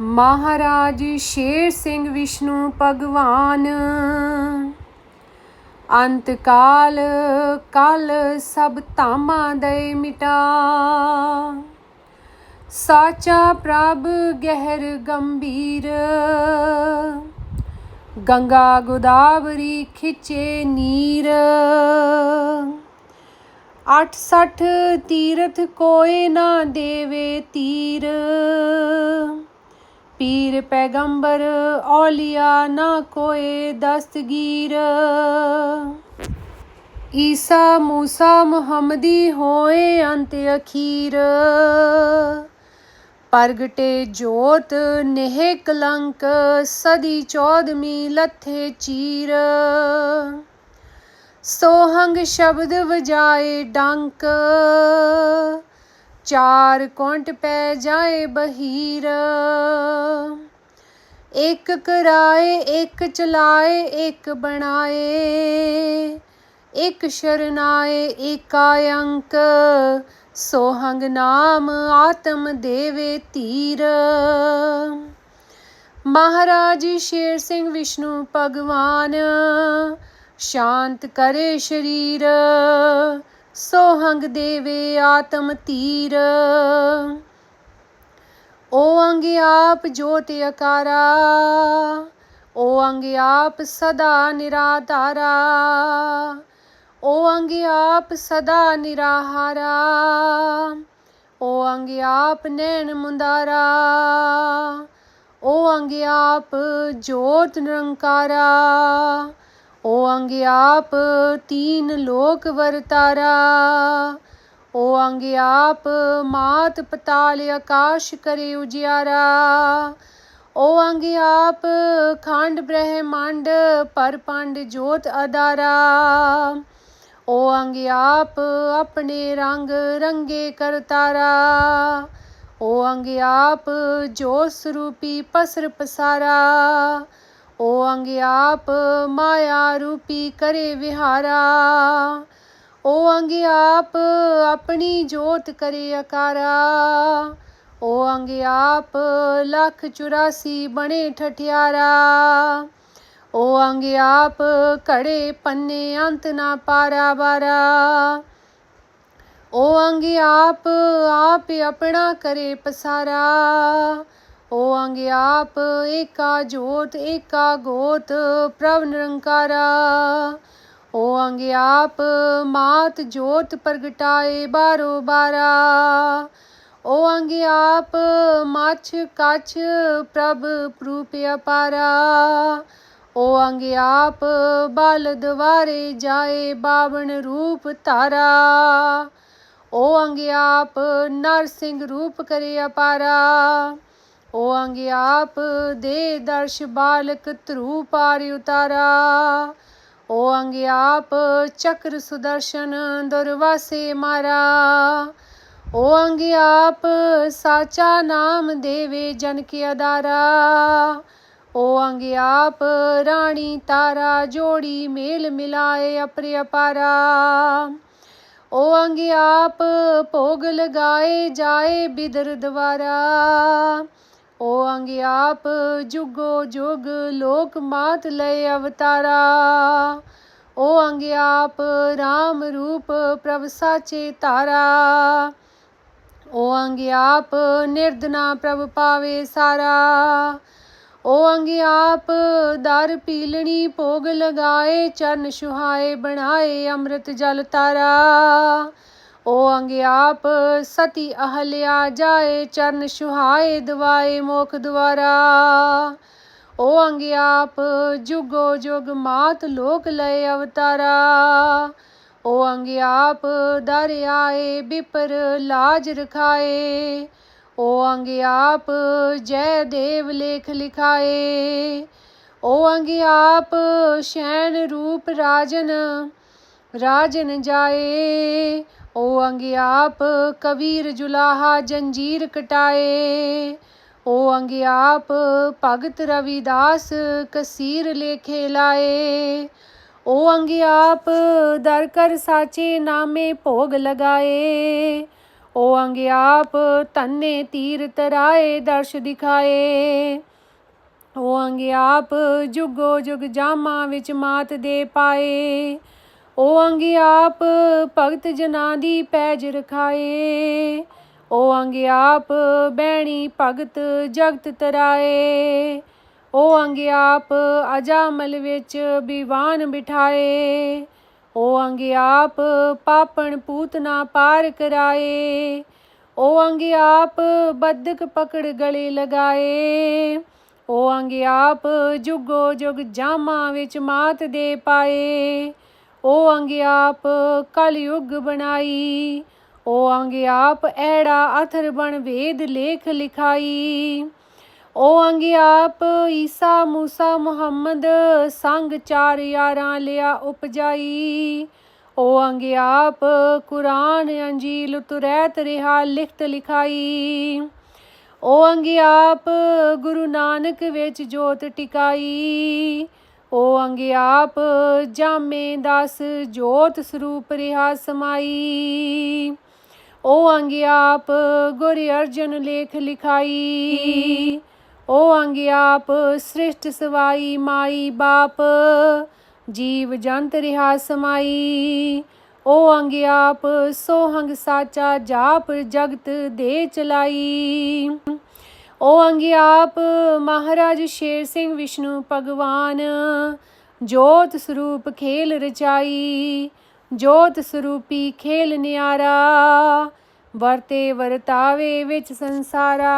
ਮਹਾਰਾਜ ਸ਼ੇਰ ਸਿੰਘ ਵਿਸ਼ਨੂੰ ਭਗਵਾਨ। ਅੰਤ ਕਾਲ ਕਲ ਸਭ ਧਾਮਾਂ ਦੇ ਮਿਟਾ। ਸਾਚਾ ਪ੍ਰਭ ਗਹਿਰ ਗੰਭੀਰ। ਗੰਗਾ ਗੋਦਾਵਰੀ ਖਿੱਚੇ ਨੀਰ। 68 ਤੀਰਥ ਕੋਏ ਨਾ ਦੇਵੇ ਤੀਰ। ਪੀਰ ਪੈਗੰਬਰ ਔਲੀਆ ਨਾ ਕੋਏ ਦਸਤਗੀਰ। ਈਸਾ ਮੂਸਾ ਮੁਹੰਮਦੀ ਹੋਏ ਅੰਤ ਅਖੀਰ। ਪ੍ਰਗਟੇ ਜੋਤ ਨੇਹ ਕਲੰਕ, ਸਦੀ ਚੌਦਵੀਂ ਲੱਥੇ ਚੀਰ। ਸੋਹੰਗ ਸ਼ਬਦ ਵਜਾਏ ਡੰਕ ਚਾਰ ਕੁੰਟ ਪੈ ਜਾਏ ਬਹੀਰ। ਇੱਕ ਕਰਾਏ, ਇੱਕ ਚਲਾਏ, ਇੱਕ ਬਣਾਏ। ਇੱਕ ਸ਼ਰਨਾਏ ਏਕਾ ਅੰਕ ਸੋਹੰਗ ਨਾਮ ਆਤਮ ਦੇਵੇ ਤੀਰ। ਮਹਾਰਾਜ ਸ਼ੇਰ ਸਿੰਘ ਵਿਸ਼ਨੂੰ ਭਗਵਾਨ। ਸ਼ਾਂਤ ਕਰੇ ਸ਼ਰੀਰ। ਸੋਹੰਗ ਦੇਵੇ ਆਤਮ ਤੀਰ। ਓ ਅੰਗ ਆਪ ਜੋਤ ਅਕਾਰਾ, ਓ ਅੰਗ ਆਪ ਸਦਾ ਨਿਰਾਧਾਰਾ, ਓ ਅੰਗ ਆਪ ਸਦਾ ਨਿਰਾਹਾਰਾ, ਓ ਅੰਗ ਆਪ ਨੈਣ ਮੁੰਦਾਰਾ, ਓ ਅੰਗ ਆਪ ਜੋਤ ਨਿਰੰਕਾਰਾ ਓ ਅੰਗ ਆਪ ਤੀਨ ਲੋਕ ਵਰਤਾਰਾ। ਓ ਅੰਗ ਆਪ ਮਾਤ ਪਤਾਲ ਆਕਾਸ਼ ਕਰੇ ਉਜਿਆਰਾ। ਓ ਅੰਗ ਆਪ ਖੰਡ ਬ੍ਰਹਿਮੰਡ ਪਰਪੰਡ ਜੋਤ ਅਦਾਰਾ। ਓ ਅੰਗ ਆਪ ਆਪਣੇ ਰੰਗ ਰੰਗੇ ਕਰਤਾਰਾ। ਓ ਅੰਗ ਆਪ ਜੋ ਸਰੂਪੀ ਪਸਰ ਪਸਾਰਾ। ਓ ਅੰਗ ਆਪ ਮਾਇਆ ਰੂਪੀ ਕਰੇ ਵਿਹਾਰਾ। ਓ ਅੰਗ ਆਪ ਆਪਣੀ ਜੋਤ ਕਰੇ ਆਕਾਰਾ ਓ ਅੰਗ ਆਪ ਲੱਖ 84 ਬਣੇ ਠਠਿਆਰਾ। ਓ ਅੰਗ ਆਪ ਘੜੇ ਪੰਨੇ ਅੰਤ ਨਾ ਪਾਰਾ ਬਾਰਾ। ਓ ਅੰਗ ਆਪ ਆਪ ਆਪਣਾ ਕਰੇ ਪਸਾਰਾ। ਓ ਆਪ ਏਕਾ ਜੋਤ, ਏਕਾ ਗੋਤ, ਪ੍ਰਭ ਨਿਰੰਕਾਰਾ। ਓ ਅੰਗ ਆਪ ਮਾਤ ਜੋਤ ਪ੍ਰਗਟਾਏ ਬਾਰੋ ਬਾਰਾ। ਓ ਅੰਗ ਆਪ ਮਛ ਕਛ ਪ੍ਰਭ ਪ੍ਰੂਪ ਅਪਾਰਾ। ਓ ਅੰਗ ਆਪ ਬਲ ਦਵਾਰੇ ਜਾਏ ਬਾਵਨ ਰੂਪ ਧਾਰਾ। ਓ ਅੰਗ ਆਪ ਨਰ ਸਿੰਘ ਰੂਪ ਕਰੇ ਅਪਾਰਾ। ਓ ਅੰਗ ਆਪ ਦੇ ਦਰਸ਼ ਬਾਲਕ ਧਰੂ ਪਾਰ ਉਤਾਰਾ। ਓ ਅੰਗ ਆਪ ਚੱਕਰ ਸੁਦਰਸ਼ਨ ਦੁਰਵਾਸੇ ਮਾਰਾ। ਓ ਅੰਗ ਆਪ ਸਾਚਾ ਨਾਮ ਦੇਵੇ ਜਨ ਕੀ ਅਦਾਰਾ। ਓ ਅੰਗ ਆਪ ਰਾਣੀ ਤਾਰਾ ਜੋੜੀ ਮੇਲ ਮਿਲਾਏ ਅਪਰੇ ਅਪਾਰਾ। ਓ ਅੰਗ ਆਪ ਭੋਗ ਲਗਾਏ ਜਾਏ ਬਿਦਰ ਦਵਾਰਾ। ਓ ਅੰਗ ਆਪ ਜੁਗੋ ਜੁਗ ਲੋਕ ਮਾਤ ਲੈ ਅਵਤਾਰਾ। ਓ ਅੰਗ ਆਪ RAM ਰੂਪ ਪ੍ਰਭ ਸਾਚੇ ਤਾਰਾ। ਓ ਅੰਗ ਆਪ ਨਿਰਦਨਾ ਪ੍ਰਭ ਪਾਵੇ ਸਾਰਾ। ਓ ਅੰਗ ਆਪ ਦਰ ਪੀਲਣੀ ਭੋਗ ਲਗਾਏ, ਚਰਨ ਸੁਹਾਏ ਬਣਾਏ ਅੰਮ੍ਰਿਤ ਜਲ ਤਾਰਾ। ਓ ਅੰਗ ਆਪ ਸਤੀ ਅਹਲਿਆ ਜਾਏ, ਚਰਨ ਸੁਹਾਏ ਦਵਾਏ ਮੋਖ ਦੁਆਰਾ। ਓ ਅੰਗ ਆਪ ਜੁਗੋ ਜੁਗ ਮਾਤ ਲੋਕ ਲਏ ਅਵਤਾਰਾ। ਓ ਅੰਗ ਆਪ ਦਰ ਬਿਪਰ ਲਾਜ ਰਖਾਏ। ਓ ਅੰਗ ਆਪ ਜੈ ਦੇਵ ਲੇਖ ਲਿਖਾਏ। ਓ ਅੰਗ ਆਪ ਸ਼ੈਨ ਰੂਪ ਰਾਜਨ ਰਾਜਨ ਜਾਏ। ਓ ਅੰਗ ਆਪ ਕਬੀਰ ਜੁਲਾਹਾ ਜੰਜੀਰ ਕਟਾਏ। ਓ ਅੰਗ ਆਪ ਭਗਤ ਰਵਿਦਾਸ ਕਸੀਰ ਲੇਖੇ ਲਾਏ। ਓ ਅੰਗ ਆਪ ਦਰ ਕਰ ਸਾਚੇ ਨਾਮੇ ਭੋਗ ਲਗਾਏ। ਓ ਅੰਗ ਆਪ ਧੰਨੇ ਤੀਰ ਤਰਾਏ ਦਰਸ਼ ਦਿਖਾਏ। ਓ ਅੰਗ ਆਪ ਜੁਗੋ ਜੁਗ ਜਾਮਾ ਵਿੱਚ ਮਾਤ ਦੇ ਪਾਏ। ਓ ਅੰਗ ਆਪ ਭਗਤ ਜਨਾ ਦੀ ਪੈਜ ਰਖਾਏ। ਓ ਅੰਗ ਆਪ ਬੈਣੀ ਭਗਤ ਜਗਤ ਤਰਾਏ। ਓ ਅੰਗ ਆਪ ਅਜਾਮਲ ਵਿੱਚ ਬਿਵਾਨ ਬਿਠਾਏ। ਓ ਅੰਗ ਆਪ ਪਾਪਣ ਪੂਤਨਾ ਪਾਰ ਕਰਾਏ। ਓ ਅੰਗ ਆਪ ਬੱਦਕ ਪਕੜ ਗਲੇ ਲਗਾਏ। ਓ ਅੰਗ ਆਪ ਜੁਗੋ ਜੁਗ ਜਾਮਾਂ ਵਿੱਚ ਮਾਤ ਦੇ ਪਾਏ। ਉਹ ਅੰਗ ਆਪ ਕਲਯੁਗ ਬਣਾਈ ਉਹ ਅੰਗ ਆਪ ਐੜਾ ਅਥਰ ਬਣ ਵੇਦ ਲੇਖ ਲਿਖਾਈ ਉਹ ਅੰਗ ਆਪ ਈਸਾ ਮੂਸਾ ਮੁਹੰਮਦ ਸੰਗ ਚਾਰ ਯਾਰਾਂ ਲਿਆ ਉਪਜਾਈ ਉਹ ਅੰਗ ਆਪ ਕੁਰਾਨ ਅੰਜੀਲ ਤੁਰੈਤ ਰਿਹਾ ਲਿਖਤ ਲਿਖਾਈ ਉਹ ਅੰਗ ਆਪ ਗੁਰੂ ਨਾਨਕ ਵਿੱਚ ਜੋਤ ਟਿਕਾਈ ਓ ਅੰਗ ਆਪ ਜਾਮੇ ਦਸ ਜੋਤ ਸਰੂਪ ਰਿਹਾ ਸਮਾਈ। ਓ ਅੰਗ ਆਪ ਗੁਰ ਅਰਜਨ ਲੇਖ ਲਿਖਾਈ। ਓ ਅੰਗ ਆਪ ਸ੍ਰਿਸ਼ਟ ਸਵਾਈ ਮਾਈ ਬਾਪ। ਜੀਵ ਜੰਤ ਰਿਹਾ ਸਮਾਈ। ਓ ਅੰਗ ਆਪ ਸੋਹੰਗ ਸਾਚਾ ਜਾਪ ਜਗਤ ਦੇ ਚਲਾਈ। ਓ ਅੰਗ ਆਪ ਮਹਾਰਾਜ ਸ਼ੇਰ ਸਿੰਘ ਵਿਸ਼ਨੂੰ ਭਗਵਾਨ। ਜੋਤ ਸਰੂਪ ਖੇਲ ਰਚਾਈ, ਜੋਤ ਸਰੂਪੀ ਖੇਲ ਨਿਆਰਾ, ਵਰਤੇ ਵਰਤਾਵੇ ਵਿੱਚ ਸੰਸਾਰਾ।